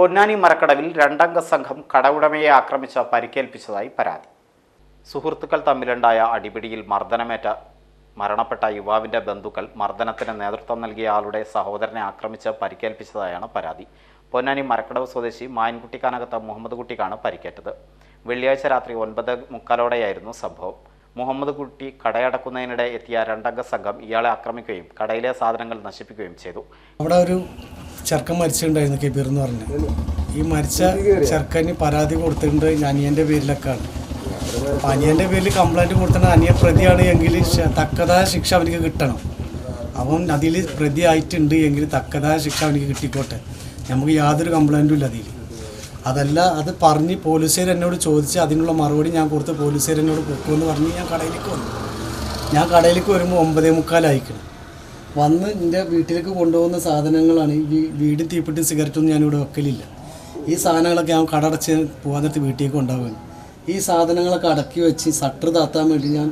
പൊന്നാനി മരക്കടവിൽ രണ്ടംഗ സംഘം കടവുടമയെ ആക്രമിച്ച പരിക്കേൽപ്പിച്ചതായി പരാതി. സുഹൃത്തുക്കൾ തമ്മിലുണ്ടായ അടിപിടിയിൽ മർദ്ദനമേറ്റ മരണപ്പെട്ട യുവാവിന്റെ ബന്ധുക്കൾ മർദ്ദനത്തിന് നേതൃത്വം നൽകിയ ആളുടെ സഹോദരനെ ആക്രമിച്ച് പരിക്കേൽപ്പിച്ചതായാണ് പരാതി. പൊന്നാനി മരക്കടവ് സ്വദേശി മായൻകുട്ടിക്കാനകത്ത് മുഹമ്മദ് കുട്ടിക്കാണ് പരിക്കേറ്റത്. വെള്ളിയാഴ്ച രാത്രി ഒൻപത് മുക്കാലോടെയായിരുന്നു സംഭവം. മുഹമ്മദ് കുട്ടി കടയടക്കുന്നതിനിടെ എത്തിയ രണ്ടംഗ സംഘം ഇയാളെ ആക്രമിക്കുകയും കടയിലെ സാധനങ്ങൾ നശിപ്പിക്കുകയും ചെയ്തു. അവിടെ ഒരു ചെറുക്കൻ മരിച്ചിട്ടുണ്ടായിരുന്നു കബീർ എന്ന് പറഞ്ഞു. ഈ മരിച്ച ചെറുക്കന് പരാതി കൊടുത്തിട്ടുണ്ട് അനിയന്റെ പേരിലൊക്കെയാണ്. അപ്പം അനിയന്റെ പേരിൽ കംപ്ലൈന്റ് കൊടുത്തിട്ട് അനിയ പ്രതിയാണ് എങ്കിൽ തക്കതായ ശിക്ഷ അവനിക്ക് കിട്ടണം. അവൻ അതിൽ പ്രതി ആയിട്ടുണ്ട് എങ്കിൽ തക്കതായ ശിക്ഷ അവനിക്ക് കിട്ടിക്കോട്ടെ. നമുക്ക് യാതൊരു കംപ്ലൈന്റും ഇല്ല അതിൽ. അതല്ല അത് പറഞ്ഞ് പോലീസുകാർ എന്നോട് ചോദിച്ച് അതിനുള്ള മറുപടി ഞാൻ കൊടുത്ത് പോലീസുകാർ എന്നോട് പൊക്കുമെന്ന് പറഞ്ഞ് ഞാൻ കടയിലേക്ക് വന്നു. ഞാൻ കടയിലേക്ക് വരുമ്പോൾ ഒമ്പതേ മുക്കാലായിക്കണം വന്ന് എന്റെ വീട്ടിലേക്ക് കൊണ്ടുപോകുന്ന സാധനങ്ങളാണ് ഈ വീട് തീപ്പെട്ടി സിഗരറ്റൊന്നും ഞാനിവിടെ വെക്കലില്ല. ഈ സാധനങ്ങളൊക്കെ ഞാൻ കടടച്ച് പോകാൻ നേരത്ത് വീട്ടിലേക്ക് കൊണ്ടുപോകും. ഈ സാധനങ്ങളൊക്കെ അടക്കി വെച്ച് സട്ടർ താത്താൻ വേണ്ടി ഞാൻ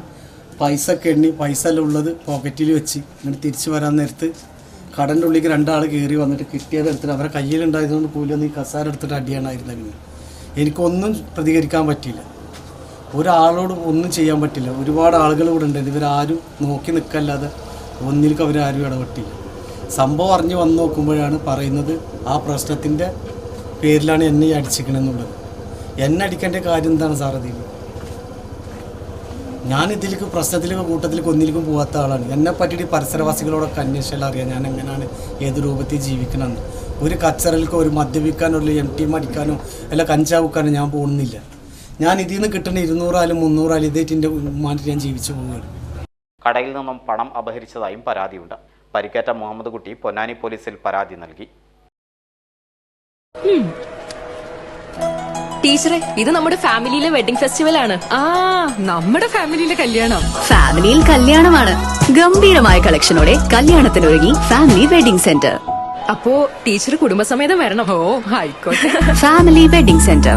പൈസ ഒക്കെ എണ്ണി പൈസ എല്ലാം ഉള്ളത് പോക്കറ്റിൽ വെച്ച് എന്നിട്ട് തിരിച്ചു വരാൻ നേരത്ത് കടന്റെ ഉള്ളിലേക്ക് രണ്ടാൾ കയറി വന്നിട്ട് കിട്ടിയത് എടുത്തിട്ട് അവരെ കയ്യിലുണ്ടായതുകൊണ്ട് പോലും ഈ കസാര എടുത്തിട്ട് അടിയാണായിരുന്നു പിന്നെ എനിക്കൊന്നും പ്രതികരിക്കാൻ പറ്റിയില്ല. ഒരാളോട് ഒന്നും ചെയ്യാൻ പറ്റില്ല ഒരുപാട് ആളുകൾ ഇവിടെ ഉണ്ട്. ഇവരാരും നോക്കി നിൽക്കല്ലാതെ ഒന്നിലേക്ക് അവരാരും ഇടപെട്ടില്ല സംഭവം അറിഞ്ഞ് വന്ന് നോക്കുമ്പോഴാണ് പറയുന്നത് ആ പ്രശ്നത്തിന്റെ പേരിലാണ് എന്നെ അടിച്ചിക്കണമെന്നുള്ളത് എന്നെ അടിക്കേണ്ട കാര്യം എന്താണ് സാർ അതിൽ ഞാൻ ഇതിലേക്ക് പ്രശ്നത്തിലേക്ക് കൂട്ടത്തിലേക്ക് ഒന്നിലേക്കും പോകാത്ത ആളാണ് എന്നെ പറ്റിയിട്ട് പരിസരവാസികളോടൊക്കെ അന്വേഷിച്ചാൽ അറിയാം ഞാൻ എങ്ങനെയാണ് ഏത് രൂപത്തിൽ ജീവിക്കണമെന്ന് ഒരു കച്ചറലിക്കോ ഒരു മദ്യപിക്കാനോ അല്ലെങ്കിൽ എം ടി അടിക്കാനോ അല്ല കഞ്ചാവുക്കാനോ ഞാൻ പോകുന്നില്ല ഞാൻ ഇതിൽ നിന്ന് കിട്ടുന്ന ഇരുന്നൂറായാലും മുന്നൂറായാലും ഇതേറ്റിന്റെ മാറ്റി ഞാൻ ജീവിച്ചു പോവുകയാണ് കടയിൽ നിന്നും പണം അപഹരിച്ചതായും പരാതിയുണ്ട്. പരിക്കേറ്റ മുഹമ്മദ് കുട്ടി പൊന്നാനി പോലീസിൽ പരാതി നൽകി. ടീച്ചറെ ഇത് നമ്മുടെ ഫാമിലിയിലെ വെഡിംഗ് ഫെസ്റ്റിവൽ ആണ്. ആ നമ്മുടെ ഫാമിലിയിലെ കല്യാണം. ഫാമിലിയിൽ കല്യാണമാണ്. ഗംഭീരമായ കളക്ഷനോടെ കല്യാണത്തിനൊരുങ്ങി ഫാമിലി വെഡിംഗ് സെന്റർ. അപ്പോ ടീച്ചർ കുടുംബസമേതം വരണം. ഓ ആയിക്കോട്ടെ ഫാമിലി വെഡിംഗ് സെന്റർ.